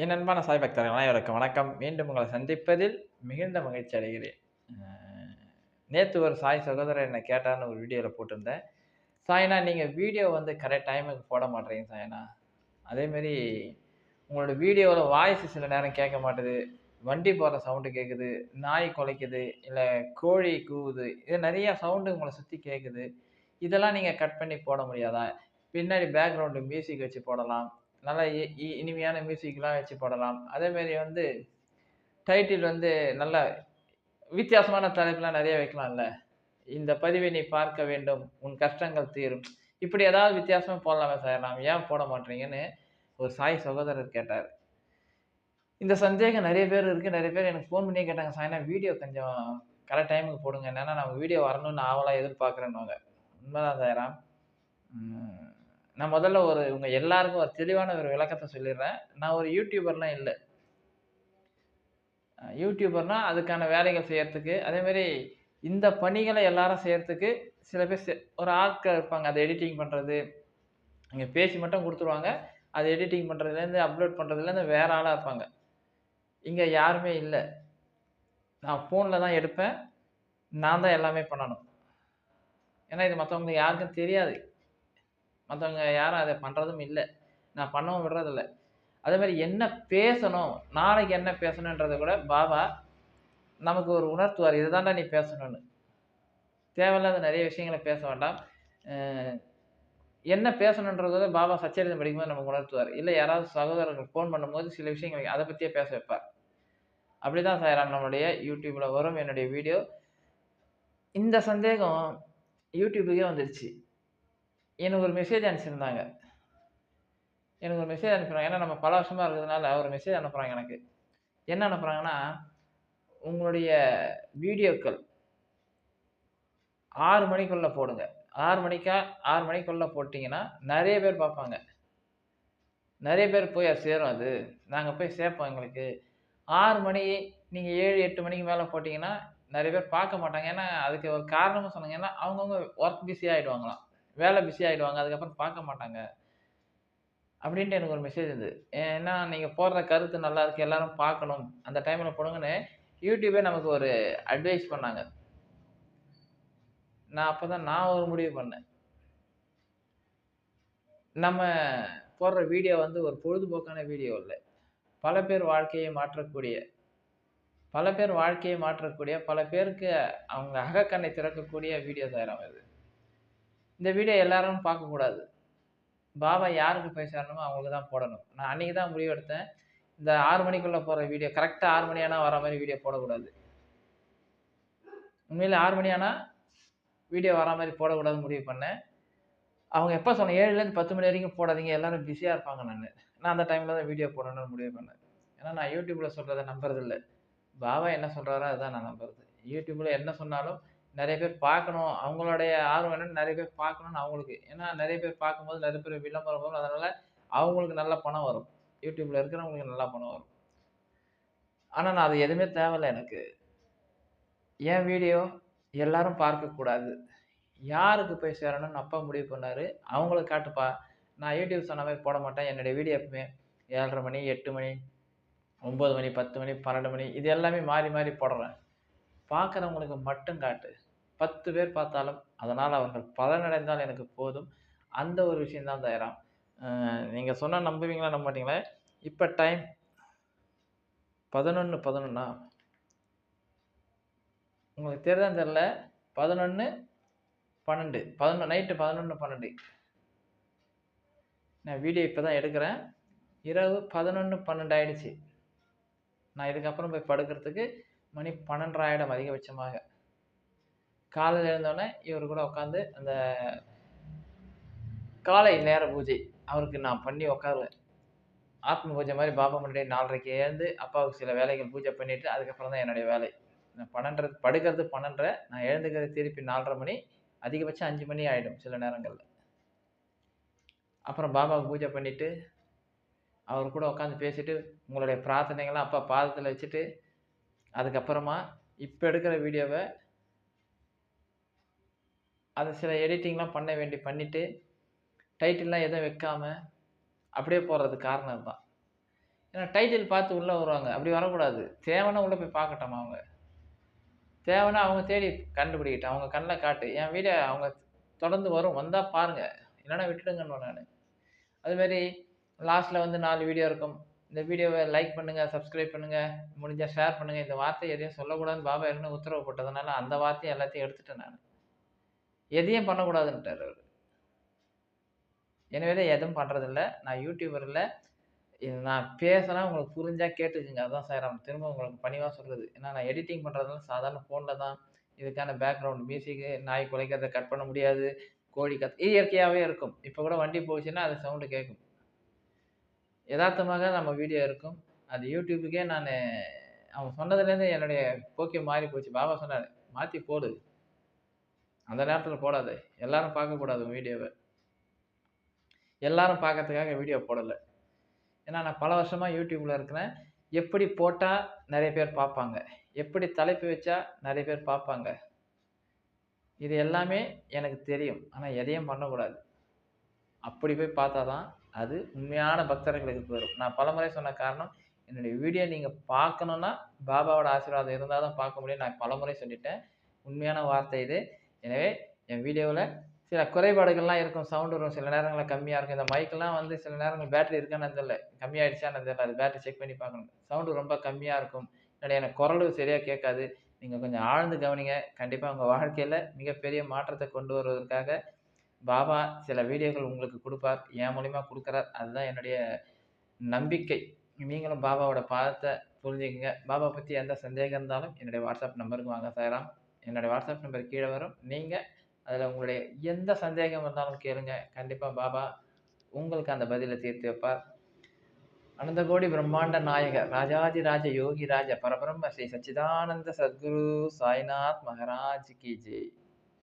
என் அன்பான சாய் பக்தர்கள் அனைவருக்கும் வணக்கம். மீண்டும் உங்களை சந்திப்பதில் மிகுந்த மகிழ்ச்சி அடைகிறேன். நேற்று ஒரு சாய் சகோதரர் என்னை கேட்டார்னு ஒரு வீடியோவில் போட்டிருந்தேன். சாய்னா நீங்கள் வீடியோ வந்து கரெக்ட் டைமுக்கு போட மாட்டேறீங்க சாய்னா. அதேமாரி உங்களோட வீடியோவில் வாய்ஸ் சில நேரம் கேட்க மாட்டுது. வண்டி போகிற சவுண்டு கேட்குது நாய் குலைக்குது. இல்லை கோழி கூவுது. இது நிறையா சவுண்டு உங்களை சுற்றி கேட்குது இதெல்லாம் நீங்கள் கட் பண்ணி போட முடியாதா? பின்னாடி பேக்ரவுண்டு மியூசிக் வச்சு போடலாம். நல்லா இ இ- இனிமையான மியூசிக்லாம் வச்சு போடலாம். அதேமாரி வந்து டைட்டில் வந்து நல்ல வித்தியாசமான தலைப்புலாம் நிறைய வைக்கலாம்ல. இந்த பதிவை நீ பார்க்க வேண்டும் உன் கஷ்டங்கள் தீரும். இப்படி ஏதாவது வித்தியாசமாக போடலாமே சார். நாம் ஏன் போட மாட்டீங்கன்னு ஒரு சாய் சகோதரர் கேட்டார். இந்த சந்தேகம் நிறைய பேர் இருக்குது நிறைய பேர் எனக்கு ஃபோன் பண்ணி கேட்டாங்க சாய்னா வீடியோ கொஞ்சம் கரெக்ட் டைமுக்கு போடுங்க. என்னன்னா நம்ம வீடியோ வரணும்னு ஆவலாக எதிர்பார்க்குறேன்னுவாங்க. உண்மைதான் சாயராம். உம், நான் முதல்ல ஒரு இவங்க எல்லாருக்கும் ஒரு தெளிவான ஒரு விளக்கத்தை சொல்லிடுறேன். நான் ஒரு யூடியூபர்லாம் இல்லை. யூடியூபர்னால் அதுக்கான வேலைகள் செய்யறதுக்கு அதேமாரி இந்த பணிகளை எல்லாரும் செய்யறதுக்கு சில பேர் ஒரு ஆட்கள் இருப்பாங்க. அதை எடிட்டிங் பண்ணுறது இங்கே பேசி மட்டும் கொடுத்துருவாங்க. அது எடிட்டிங் பண்ணுறதுலேருந்து அப்லோட் பண்ணுறதுலேருந்து வேற ஆளாக இருப்பாங்க. இங்கே யாருமே இல்லை. நான் ஃபோனில் தான் எடுப்பேன். நான் தான் எல்லாமே பண்ணணும். ஏன்னா இது மற்றவங்களுக்கு யாருக்கும் தெரியாது. மற்றவங்க யாரும் அதை பண்ணுறதும் இல்லை. நான் பண்ணவும் விடுறதில்ல. அதே மாதிரி என்ன பேசணும்? நாளைக்கு என்ன பேசணுன்றதை கூட பாபா நமக்கு ஒரு உணர்த்துவார். இதுதான்டா நீ பேசணும்னு. தேவையில்லாத நிறைய விஷயங்களை பேச வேண்டாம். என்ன பேசணுன்றத பாபா சச்சரிதம் படிக்கும்போது நமக்கு உணர்த்துவார். இல்லை யாராவது சகோதரர்கள் ஃபோன் பண்ணும்போது சில விஷயங்கள் அதை பற்றியே பேச வைப்பார். அப்படி தான் சார் நம்மளுடைய யூடியூப்பில் வரும் என்னுடைய வீடியோ. இந்த சந்தேகம் யூடியூபுக்கே வந்துடுச்சு எனக்கு ஒரு மெசேஜ் அனுப்பிச்சிருந்தாங்க. எனக்கு ஒரு மெசேஜ் அனுப்புகிறாங்க ஏன்னா நம்ம பல வருஷமாக இருக்கிறதுனால ஒரு மெசேஜ் அனுப்புகிறாங்க எனக்கு. என்ன அனுப்புகிறாங்கன்னா உங்களுடைய வீடியோக்கள் ஆறு மணிக்குள்ளே போடுங்க. ஆறு மணிக்கா ஆறு மணிக்குள்ளே போட்டிங்கன்னா நிறைய பேர் பார்ப்பாங்க. நிறைய பேர் போய் அது சேரும் அது. நாங்கள் போய் சேர்ப்போம் எங்களுக்கு. ஆறு மணி நீங்கள் ஏழு எட்டு மணிக்கு மேலே போட்டிங்கன்னா நிறைய பேர் பார்க்க மாட்டாங்க. ஏன்னா அதுக்கு ஒரு காரணமாக சொன்னாங்க. ஏன்னா அவங்கவுங்க ஒர்க் பிஸி ஆகிடுவாங்களாம் வேலை பிஸி ஆகிடுவாங்க அதுக்கப்புறம் பார்க்க மாட்டாங்க. அப்படின்ட்டு எனக்கு ஒரு மெசேஜ் இருந்தது ஏன்னா நீங்கள் போடுற கருத்து நல்லா இருக்குது எல்லாரும் பார்க்கணும். அந்த டைமில் போடுங்கன்னு யூடியூபே நமக்கு ஒரு அட்வைஸ் பண்ணாங்க. நான் அப்போ தான் நான் ஒரு முடிவு பண்ணேன். நம்ம போடுற வீடியோ வந்து ஒரு பொழுதுபோக்கான வீடியோ இல்லை. பல பேர் வாழ்க்கையை மாற்றக்கூடிய பல பேர் வாழ்க்கையை மாற்றக்கூடிய பல பேருக்கு அவங்க அகக்கண்ணை திறக்கக்கூடிய வீடியோ தயாராக இது. இந்த வீடியோ எல்லாரும் பார்க்கக்கூடாது பாபா யாருக்கு பேசணுமோ சேரணுமோ அவங்களுக்கு தான் போடணும். நான் அன்றைக்கி தான் முடிவெடுத்தேன் இந்த ஆறு மணிக்குள்ளே போகிற வீடியோ கரெக்டாக ஆறு மணி ஆனால் வர மாதிரி வீடியோ போடக்கூடாது. உண்மையில் ஆறு மணி ஆனால் வீடியோ வர மாதிரி போடக்கூடாதுன்னு முடிவு பண்ணேன். அவங்க எப்போ சொன்னேன் ஏழுலேருந்து பத்து மணி வரைக்கும் போடாதீங்க. எல்லோரும் பிஸியாக இருப்பாங்க நான். நான் அந்த டைமில் தான் வீடியோ போடணும்னு முடிவு பண்ணேன். ஏன்னா நான் யூடியூப்பில் சொல்கிறத நம்புறதில்ல. பாபா என்ன சொல்கிறாரோ அதுதான் நான் நம்புறது. யூடியூப்பில் என்ன சொன்னாலும் நிறைய பேர் பார்க்கணும். அவங்களுடைய ஆர்வம் என்னன்னு நிறைய பேர் பார்க்கணும்னு அவங்களுக்கு. ஏன்னா நிறைய பேர் பார்க்கும்போது நிறைய பேர் விளம்பரம் வரும். அதனால் அவங்களுக்கு நல்ல பணம் வரும். யூடியூப்பில் இருக்கிறவங்களுக்கு நல்லா பணம் வரும். ஆனால் நான் அது எதுவுமே தேவையில்லை எனக்கு. என் வீடியோ எல்லாரும் பார்க்கக்கூடாது யாருக்கு போய் சேரணும்னு அப்பா முடிவு பண்ணார். அவங்களுக்கு காட்டுப்பா. நான் யூடியூப் சொன்ன மாதிரி போட மாட்டேன். என்னுடைய வீடியோ எப்பவுமே ஏழரை மணி எட்டு மணி ஒம்பது மணி பத்து மணி பன்னெண்டு மணி இது எல்லாமே மாறி மாறி போடுறேன். பார்க்குறவங்களுக்கு மட்டும் காட்டு. பத்து பேர் பார்த்தாலும் அதனால் அவர்கள் பலனடைந்தால் எனக்கு போதும். அந்த ஒரு விஷயம்தான் தயாராம். நீங்கள் சொன்னால் நம்புவீங்களா நம்ப மாட்டீங்களா இப்போ டைம் பதினொன்று பதினொன்னா? உங்களுக்கு தெரியுதான் தெரில பதினொன்று பன்னெண்டு. பதினொன்று நைட்டு பதினொன்று பன்னெண்டு. நான் வீடியோ இப்போ தான் எடுக்கிறேன். இரவு பதினொன்று பன்னெண்டு ஆயிடுச்சு. நான் இதுக்கப்புறம் போய் படுக்கிறதுக்கு மணி பன்னெண்டரை அதிகபட்சமாக. காலையில் எழுந்தோடனே இவர் கூட உட்காந்து அந்த காலை நேர பூஜை அவருக்கு நான் பண்ணி உட்காருவேன் ஆத்ம பூஜை மாதிரி பாபா முன்னாடி நாலரைக்கு எழுந்து அப்பாவுக்கு சில வேலைகள் பூஜை பண்ணிவிட்டு அதுக்கப்புறம் தான் என்னுடைய வேலை. நான் பன்னெண்டரை படுக்கிறது பன்னெண்டரை நான் எழுந்துக்கிறது திருப்பி நாலரை மணி அதிகபட்சம் அஞ்சு மணி ஆகிடும் சில நேரங்களில். அப்புறம் பாபாவுக்கு பூஜை பண்ணிவிட்டு அவர் கூட உட்காந்து பேசிட்டு உங்களுடைய பிரார்த்தனைகள்லாம் அப்பா பாதத்தில் வச்சுட்டு அதுக்கப்புறமா இப்போ எடுக்கிற வீடியோவை அதை சில எடிட்டிங்லாம் பண்ண வேண்டி பண்ணிவிட்டு டைட்டில்லாம் எதுவும் வைக்காமல் அப்படியே போடுறது காரணம் தான் ஏன்னா டைட்டில் பார்த்து உள்ளே வருவாங்க. அப்படி வரக்கூடாது. தேவைன்னா உள்ளே போய் பார்க்கட்டும் அவங்க? தேவைன்னா அவங்க தேடி கண்டுபிடிக்கிட்டு அவங்க கண்ணில் காட்டு. என் வீடியோ அவங்க தொடர்ந்து வரும். வந்தால் பாருங்கள் இல்லைன்னா விட்டுடுங்கன்னு நான் அதுமாரி லாஸ்ட்டில் வந்து நாலு வீடியோ இருக்கும். இந்த வீடியோவை லைக் பண்ணுங்கள் சப்ஸ்கிரைப் பண்ணுங்கள் முடிஞ்சால் ஷேர் பண்ணுங்கள் இந்த வார்த்தை எதையும் சொல்லக்கூடாதுன்னு பாபா ஏற்கனவே உத்தரவு போட்டதுனால அந்த வார்த்தையை எல்லாத்தையும் எடுத்துட்டேன் நான். எதையும் பண்ணக்கூடாதுன்ட்டார் அவர். எனவே தான் எதுவும் பண்ணுறதில்ல நான் யூடியூபர் இல்லை. இது நான் பேசினா உங்களுக்கு புரிஞ்சால் கேட்டுக்குங்க. அதுதான் சார் நான் திரும்ப உங்களுக்கு பணிவாக சொல்கிறது ஏன்னா நான் எடிட்டிங் பண்ணுறதுனால சாதாரண ஃபோனில் தான் இதுக்கான பேக்ரவுண்ட் மியூசிக்கு நாய் குலைக்கிறத கட் பண்ண முடியாது. கோழி கத் இயற்கையாகவே இருக்கும். இப்போ கூட வண்டி போச்சுன்னா அது சவுண்டு கேட்கும் யதார்த்தமாக நம்ம வீடியோ இருக்கும். அது யூடியூபுக்கே நான் அவன் சொன்னதுலேருந்து என்னுடைய போக்கே மாறி போச்சு. பாபா சொன்னார் மாற்றி போடு. அந்த நேரத்தில் போடாது. எல்லாரும் பார்க்கக்கூடாது வீடியோவை. எல்லாரும் பார்க்கறதுக்காக வீடியோ போடலை. ஏன்னா நான் பல வருஷமாக யூடியூப்பில் இருக்கிறேன். எப்படி போட்டால் நிறைய பேர் பார்ப்பாங்க. எப்படி தலைப்பு வச்சா நிறைய பேர் பார்ப்பாங்க. இது எல்லாமே எனக்கு தெரியும். ஆனால் எதையும் பண்ணக்கூடாது. அப்படி போய் பார்த்தா தான் அது உண்மையான பக்தர்களுக்கு போயிடும் நான் பலமுறை சொன்ன காரணம் என்னுடைய வீடியோ நீங்கள் பார்க்கணுன்னா பாபாவோட ஆசீர்வாதம் இருந்தால் தான் பார்க்க முடியும் நான் பலமுறை சொல்லிட்டேன். உண்மையான வார்த்தை இது. எனவே என் வீடியோவில் சில குறைபாடுகள்லாம் இருக்கும். சவுண்டு வரும். சில நேரங்களில் கம்மியாக இருக்கும். இந்த மைக்கெல்லாம் வந்து சில நேரங்கள் பேட்டரி இருக்கான்னு தெரியல. கம்மியாயிடுச்சான்னு தெரியல. அது பேட்டரி செக் பண்ணி பார்க்கணும். சவுண்டு ரொம்ப கம்மியாக இருக்கும். என்னுடைய எனக்கு குரலு சரியாக கேட்காது. நீங்கள் கொஞ்சம் ஆழ்ந்து கவனிங்க. கண்டிப்பாக உங்கள் வாழ்க்கையில் மிகப்பெரிய மாற்றத்தை கொண்டு வருவதற்காக பாபா சில வீடியோக்கள் உங்களுக்கு கொடுப்பார் என் மூலிமா கொடுக்குறார். அதுதான் என்னுடைய நம்பிக்கை. நீங்களும் பாபாவோட பாதத்தை புரிஞ்சுக்கங்க. பாபா பற்றி எந்த சந்தேகம் இருந்தாலும் என்னுடைய வாட்ஸ்அப் நம்பருக்கு வாங்க சாராம் என்னுடைய வாட்ஸ்அப் நம்பர் கீழே வரும். நீங்கள் அதில் உங்களுடைய எந்த சந்தேகம் இருந்தாலும் கேளுங்க. கண்டிப்பாக பாபா உங்களுக்கு அந்த பதிலை தீர்த்து வைப்பார். அனந்த கோடி பிரம்மாண்ட நாயகர் ராஜாதி ராஜ யோகி ராஜ பரபிரம்ம ஸ்ரீ சச்சிதானந்த சத்குரு சாய்நாத் மகராஜ் கி ஜெய்.